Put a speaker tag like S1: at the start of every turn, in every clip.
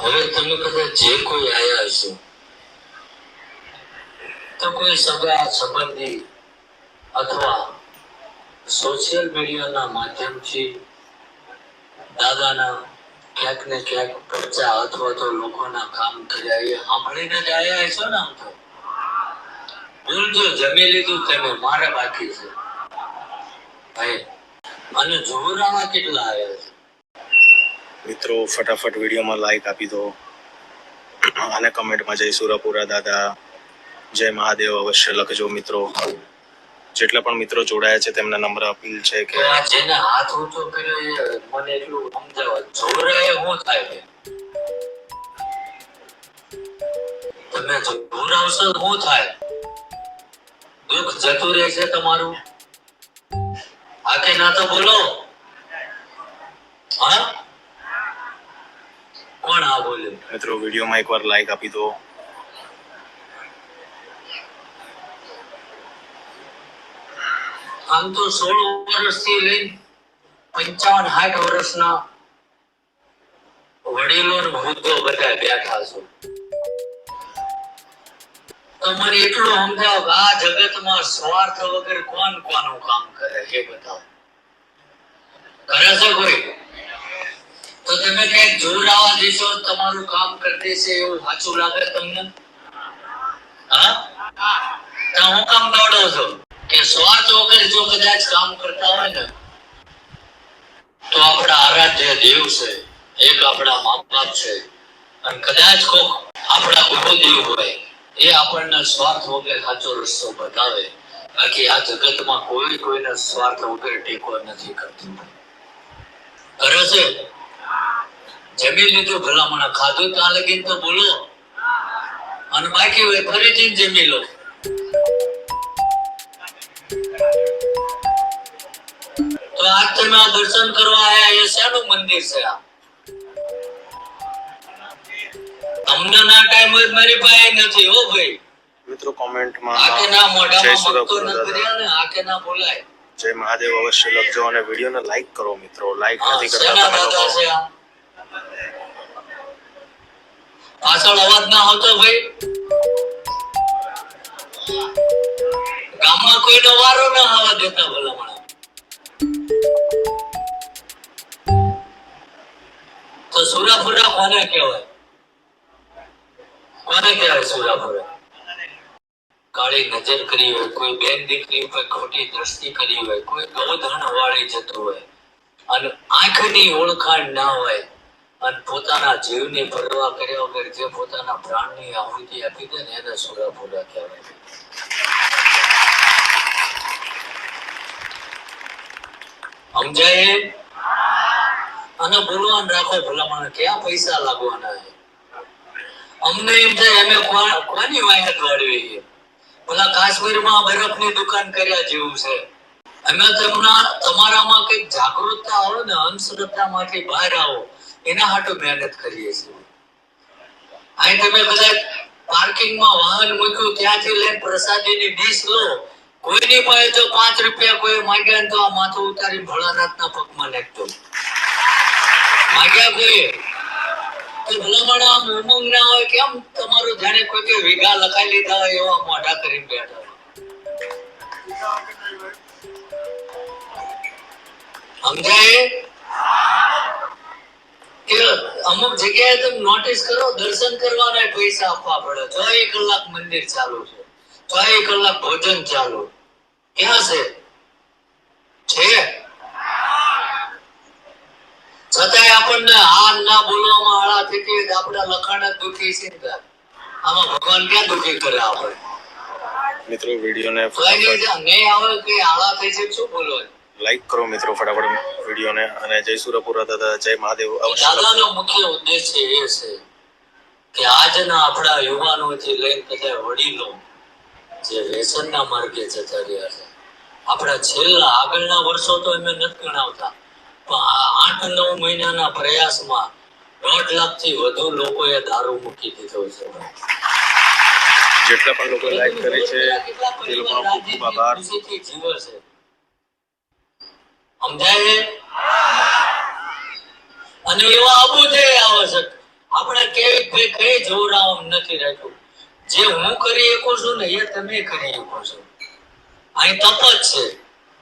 S1: હવે તમે કદાચ જે કોઈ આવ્યા હશો, તો કોઈ સગા સંબંધી અથવા સોશિયલ મીડિયાના માધ્યમથી દાદાના ક્યાંક ને ક્યાંક પ્રચાર અથવા તો લોકોના કામ કર્યા, એ સાંભળીને જ આવ્યા છો ને આમ તો? ભૂલજો જમી લીધું તમે, મારે બાકી છે. ભાઈ, અને જોરામાં કેટલા આવ્યા છે
S2: મિત્રો, ફટાફટ વિડીયોમાં લાઈક આપી દો. અને કમેન્ટમાં જય સુરાપુરા દાદા. જય મહાદેવ, અવશ્ય લખજો મિત્રો. જેટલા પણ મિત્રો જોડાયા છે, તેમના નંબર અપીલ છે
S1: કે જેને હાથ ઊંચો કર્યો મને એટલું સમજાવો જોરાએ હું થાય તમે તો શું થાય? દુઃખ જતું રહે છે તમારું? આ કે ના તો બોલો. હા? કોણ આ બોલ્યો
S2: મિત્રો વિડીયોમાં એકવાર લાઈક આપી દો.
S1: આમ તો સોળ વર્ષથી લઈને પંચાવન સાઠ વર્ષના વડીલો વૃદ્ધો બધા બેઠા છો. તમારે એટલું સમજાવ આ જગતમાં સ્વાર્થ વગર કોણ કોનું કામ કરે છે બતાવો. કરે છે કોઈ? તો તમે કઈ આવવા દેશો તમારું કામ કરી દેશે એવું સાચું લાગે તમને? હા? હું કામ દોડો છો કે સ્વાર્થ વગર જો કદાચ કામ કરતા હોય ને, તો આપણા આરાધ્ય દેવ છે, એક આપણા મા બાપ છે, અને કદાચ કોક આપણા ગુરુદેવ હોય, એ આપણને સ્વાર્થ વગર સાચો રસ્તો બતાવે. બાકી આ જગતમાં કોઈ કોઈના સ્વાર્થ વગર ટેકો નથી કરતું. કરે છે? જમી લીધું ભલામણ ખાધું ત્યાં લગીને તો બોલો. અને બાકી હોય ફરીથી જમી લો. તો આજ તમે આ દર્શન કરવા આવ્યા એ શેનું મંદિર છે આ. તમને ના ટાઈમ હોય મારી પાસે નથી હો ભાઈ.
S2: મિત્રો કોમેન્ટમાં
S1: આકે ના મોઢામાં મગતો ન કર્યા ને આકે ના બોલાય.
S2: જય મહાદેવ અવશ્ય લખજો અને વિડીયોને લાઈક કરો મિત્રો. લાઈક નથી કરતા તમે લોકો.
S1: પાછળ અવાજ ના આવતો ભાઈ ગામમાં કોઈનો વારો ના આવવા દેતા ભલામણ તો સુરાપુરા કોને કહેવાય? કોને કહેવાય સુરાપુરા? કાળી નજર કરી હોય, કોઈ બેન દીકરી ઉપર ખોટી દ્રષ્ટિ કરી હોય, કોઈ ગૌધન વાળી જતું હોય, અને આંખની ઓળખાણ ના હોય અને પોતાના જીવની પરવા કર્યા વગર જે પોતાના પ્રાણની આહુતિ આપી દે ને એને સુરાપુરા કહેવાય. સમજાય? અને બોલવાનું રાખો ભલામણ, ક્યાં પૈસા લાગવાના છે? અમને એમ થાય, અમે કોની વાયત વાળવી ઓલા કાશ્મીરમાં બરફની દુકાન કર્યા જેવું છે. અમે તમને તમારામાં કંઈક જાગૃતતા આવો ને, અંધશ્રદ્ધામાંથી બહાર આવો, એના હાટો મહેનત કરીએ છીએ. અહીં તમે બધા પાર્કિંગમાં વાહન મૂક્યું, ત્યાંથી લઈને પ્રસાદીની ડીશ લો. કોઈની પાસે જો પાંચ રૂપિયા કોઈ માંગ્યા તો આ માથું ઉતારી ભોળાનાથના પગમાં નાખતો માંગ્યા કોઈ તો ભલામણ આમ ઉમંગ ના હોય, કેમ તમારું જાણે કોઈ કે વીઘા લખાઈ લીધા હોય એવા મોઢા કરીને બેઠા હોય. અમુક જગ્યાએ તમે નોટિસ કરો, દર્શન કરવાના પૈસા આપવા પડે. ચોવીસ કલાક મંદિર ચાલુ છે. ચોવીસ કલાક ભોજન ચાલુ. ક્યાં છે? છે? છતાંય આપણને હાર ના બોલવામાં આળા ગઈ આપણા લખાણ દુખી છે આમાં ભગવાન ક્યાં દુખી કરે આપણે?
S2: મિત્રો વિડીયોને લાઈક કરો મિત્રો ફટાફટ વિડીયોને. અને જય સુરપુરા દાદા જય મહાદેવ.
S1: દાદાનો મુખ્ય ઉદ્દેશ એ છે કે આજના આપણા યુવાનોથી લઈને બધા વડીલો જે વ્યસનના માર્ગે જતા રહ્યા છે. આપણા છેલ્લા આગળના વર્ષો તો એમને નથી ગણાવતા પણ આ આઠ નવ મહિનાના પ્રયાસમાં દોઢ લાખથી વધુ લોકોએ દારૂ મૂકી દીધો છે.
S2: જેટલા પણ લોકો લાઈક કરે છે, એ લોકોનો ખૂબ ખૂબ આભાર.
S1: છે? સમજાય અને એવા અબુદે આવશ્યક. આપણે કેવી ભાઈ કઈ જોરામ નથી રાખ્યું. જે હું કરી શકું છું ને એ તમે કરી શકો છો. અહીં તપ જ છે.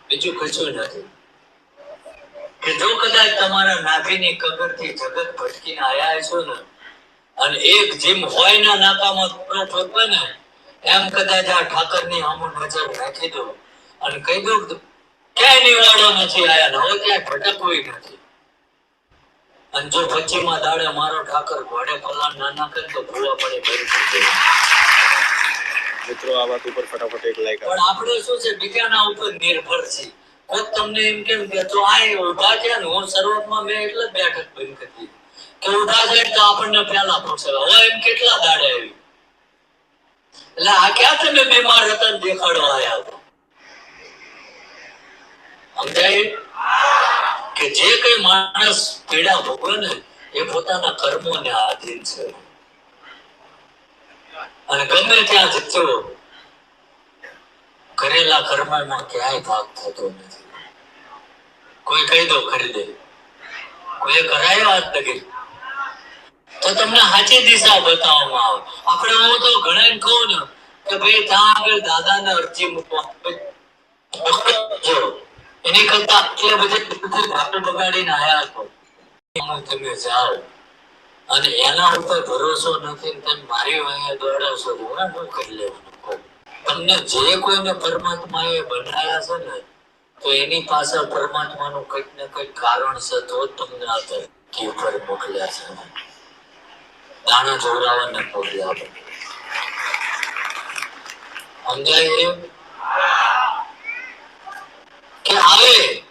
S1: બીજું કશું નથી. કે જો કદાચ તમારા નાભીની કબરથી જગત ભટકીને આયા છો ને અને એક જેમ હોય ના નાકામાં પૂરો ઠોકવે ને એમ કદાચ આ ઠાકરની સામું નજર રાખી દો અને કહી દો ક્યાંય નિવાડો નથી આયા ને હવે ક્યાંય ભટકવી નથી. અને જો પછીમાં દાડે મારો ઠાકર ઘોડે પલાણ ના નાખે તો ભૂવા પડે ભરી શકે
S2: મિત્રો આ વાત ઉપર ફટાફટ એક લાઈક
S1: પણ આપણે શું છે બીજાના ઉપર નિર્ભર છીએ કોક તમને એમ કેમ કે તો આ ઊભા છે ને હું શરૂઆતમાં મેં એટલે બેઠક બંધ કરી છે તો આપણને પહેલા પૂછે હવે એમ કેટલા દાડે આવી? એટલે આ ક્યાં તમે બીમાર હતા દેખાડવા આવ્યા સમજાય? કે જે કઈ માણસ પીડા ભોગવે ને, એ પોતાના કર્મોને આધીન છે. અને ગમે ત્યાં જતો, કરેલા કર્મમાં ક્યાંય ભાગ થતો નથી. કોઈ કહી દો ખરીદે. કોઈ કરાયો આજ લગી તો તમને સાચી દિશા બતાવવામાં આવે. આપણે હું તો ઘણા કહું ને કે ભાઈ, ત્યાં આગળ દાદાને અરજી મૂકવા. એની કરતા આટલે બધે ઘાટું બગાડીને આવ્યા છો. તમે જાઓ. અને એના ઉપર ભરોસો નથી તમે મારી વાંહે દોડાવશો તો હું કરી લેવાનું તમને જે કોઈને પરમાત્મા એ બનાવ્યા છે ને, તો એની પાછળ પરમાત્માનું કંઈક ને કંઈક કારણ છે તો તમને આ ધરતી ઉપર મોકલ્યા છે. દાણા છે. સમજાય કે આવે,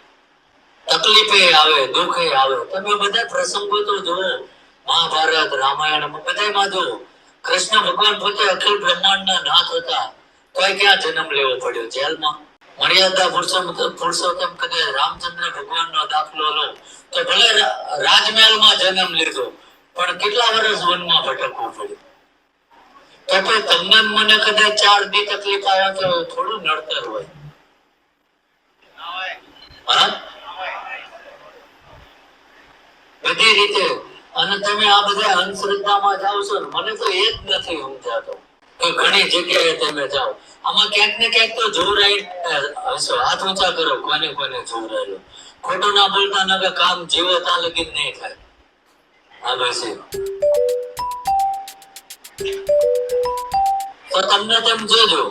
S1: તકલીફે આવે, દુઃખે આવે. તમે બધા પ્રસંગો તો જુઓ. મહાભારત, રામાયણ બધામાં કૃષ્ણ ભગવાન પોતે અખિલ બ્રહ્માંડના નાથ હતા. તોય ક્યાં જન્મ લેવો પડ્યો? જેલમાં. મર્યાદા પુરુષોત્તમ પુરુષોત્તમ કદાચ રામચંદ્ર ભગવાનનો દાખલો લો. તો ભલે રાજમહેલમાં જન્મ લીધો. પણ કેટલા વર્ષ વનમાં ભટકવું પડ્યું? તો પણ તમને મને કદાચ ચાર દી તકલીફ આવે તો થોડું નડતર હોય. બધી રીતે. અને તમે આ બધા અંધશ્રદ્ધામાં જાઓ છો મને તો એ જ નથી સમજાતો કે ઘણી જગ્યાએ તમે જાઓ. આમાં ક્યાંક ને ક્યાંક તો જોરાઈ હશો. હાથ ઊંચા કરો, કોને કોને જોરાયેલો ખોટું ના બોલતા ના કે કામ જીવો ત્યાં લગી નહીં થાય. હા બેસી તો તમને તેમ જોજો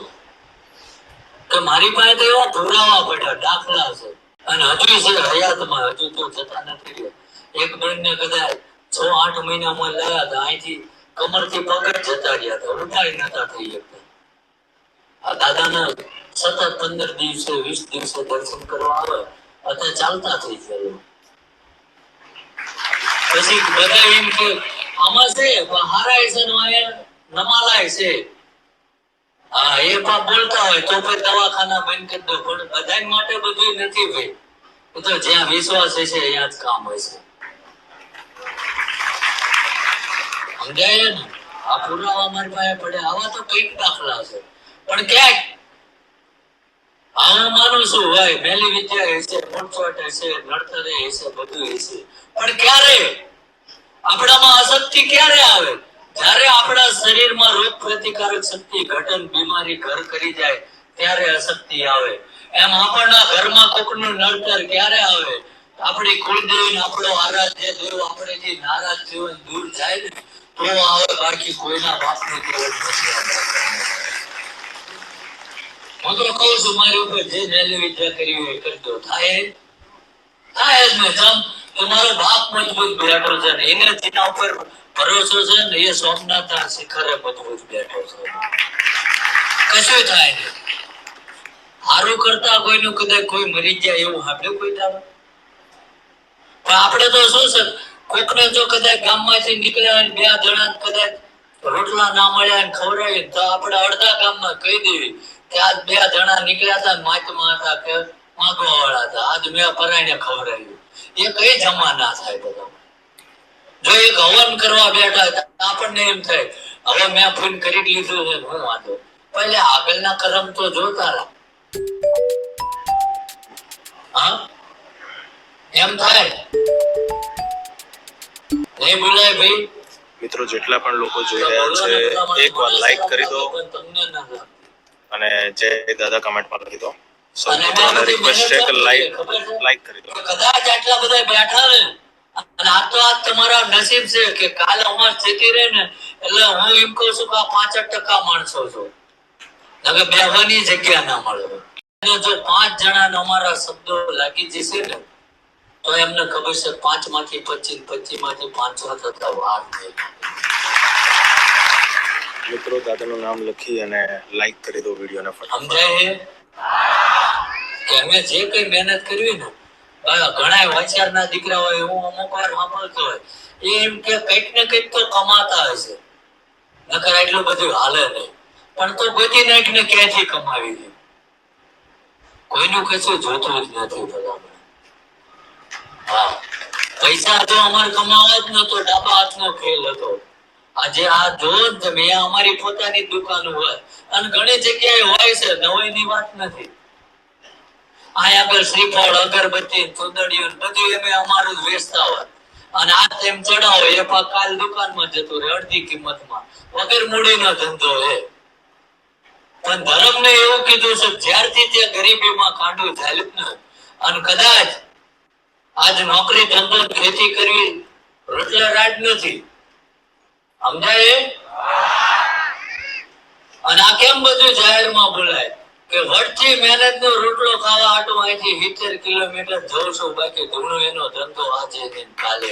S1: કે મારી પાસે તો એવા પુરાવા પડ્યા દાખલા છે. અને હજુ છે, હયાતમાં, હજુ તો જતા નથી એક બેન કદાચ છ, આઠ મહિનામાં લયા હતા, અહીંથી કમરથી પગડ જતા રહ્યા હતા ઉઠાઈ નતા થઈ શકતા. આ દાદાના સતત પંદર દિવસે, વીસ દિવસે દર્શન કરવા આવે, અત્યારે ચાલતા થઈ ગયા. પછી બધા એમ કે, આમાં છે હારાય છે નમાલાય છે. હા, એ પણ બોલતા હોય, તો પછી દવાખાના બંધ કરી દો. પણ બધા માટે બધું નથી ભાઈ. તો જ્યાં વિશ્વાસ હશે, ત્યાં જ કામ હોય છે સમજાય ને? આ પુરાવા મારી પાસે પડે આવા તો કંઈક દાખલા છે પણ ક્યાંક હા માનું છું વિદ્યા હશે મોટચોટ હશે નડતરે હશે બધું હશે પણ ક્યારે? આપણામાં અશક્તિ ક્યારે આવે? જ્યારે આપણા શરીરમાં રોગ પ્રતિકારક શક્તિ, ઘટન, બીમારી, ઘર કરી જાય, ત્યારે અશક્તિ આવે. એમ આપણના ઘરમાં કોકનું નડતર ક્યારે આવે? આપણી કુળદેવી આપણો આરાધ્ય દેવ, આપણે જે નારાજ જીવન દૂર જાય ને, તો આવે, બાકી કોઈના બાપનું જીવન નથી આપણા. હું તો કહું છું, મારી ઉપર જે મેલી વિદ્યા કરી હોય કરજો થાય થાય જ ને જમ કે મારો બાપ મજબૂત બેઠો છે ને, એને જેના ઉપર ભરોસો છે ને, એ સોમનાથના શિખરે મજબૂત બેઠો છે. કશું થાય નહીં. હારું કરતા કોઈનું કદાચ કોઈ મરી જાય એવું સાંભળ્યું કોઈ દાડો? પણ આપણે તો શું છે, કોકને જો કદાચ ગામમાંથી નીકળ્યા ને, બે જણા કદાચ રોટલા ના મળ્યા ને, ખવડાવીએ તો આપણે અડધા ગામમાં કહી દેવી. આજ બે જણા નીકળ્યા હતા માચમાં હતા કે માગવા વાળા હતા. આજ મેં પરાયને ખવડાવ્યું. એ કઈ જમાના થાય બધા જો એક હવન કરવા બેઠા હતા આપણને એમ થાય હવે મેં ફોન કરી લીધું છે હું વાંધો. પહેલે આગળના કરમ તો જોતા રહા. હા? એમ થાય. નહીં બોલાય ભાઈ
S2: મિત્રો જેટલા પણ લોકો જોઈ રહ્યા છે એકવાર લાઈક કરી દો.
S1: તમને ના.
S2: અને જે દાદા કમેન્ટમાં લખી દો સો મિત્રોને રિક્વેસ્ટ છે કે લાઈક લાઈક કરી દો.
S1: કદાચ આટલા બધા બેઠા રહે. અને આ તો આ તમારા નસીબ છે કે કાલ અમાર સ્થિતિ રહે ને એટલે હું એમ કહું છું કે આ પાંચ ટકા માણસો છો. હવે બેહવાની જગ્યા ના મળે. જો પાંચ જણા અમારા શબ્દો લાગી જશે ને તો એમને ખબર છે પાંચમાંથી પચીસ પચીસમાંથી પાંચસો થતા વાર નહીં
S2: મિત્રો દાદાનું નામ લખી અને લાઈક કરી દો વિડીયોને
S1: સમજાય કે અમે જે કઈ મહેનત કરવી ને ઘણા હોશિયારના દીકરા હોય, હું અમુક વાર સાંભળતો હોય, એ એમ કે કંઈક ને કંઈક તો કમાતા હશે નકર એટલું બધું હાલે નહીં. પણ તો ગોતી નાખ ને ક્યાંથી કમાવી દે કોઈનું કશું જોતું જ નથી બરાબર હા. પૈસા તો અમારે કમાવા જ નતો ડાબા હાથનો ખેલ હતો. આજે આ ધોધ જ અમારી પોતાની દુકાન હોય. અને ઘણી જગ્યાએ હોય છે, નવાઈની વાત નથી. અહીંયા આગળ શ્રીફળ, અગરબત્તી, ચુંદડીઓ બધું અમે અમારું વેચતા હોય. અને આ તેમ ચડાવો, એ પા કાલ દુકાનમાં જતો રહે, અડધી કિંમતમાં. વગર મૂડીનો ધંધો હે. પણ ધર્મને એવું કીધું છે, જ્યારથી તે ગરીબીમાં કાંડું ચાલ્યું ને અને કદાચ આજ નોકરી ધંધો ખેતી કરવી રોટલા રાજ નથી. સમજાય અને આ કેમ બધું જાહેરમાં બોલાય કે વટથી મહેનત નો રોટલો ખાવા આટો અહીંથી સિત્તેર કિલોમીટર જઉં છું, બાકી ધૂણું એનો ધંધો આજે કાલે.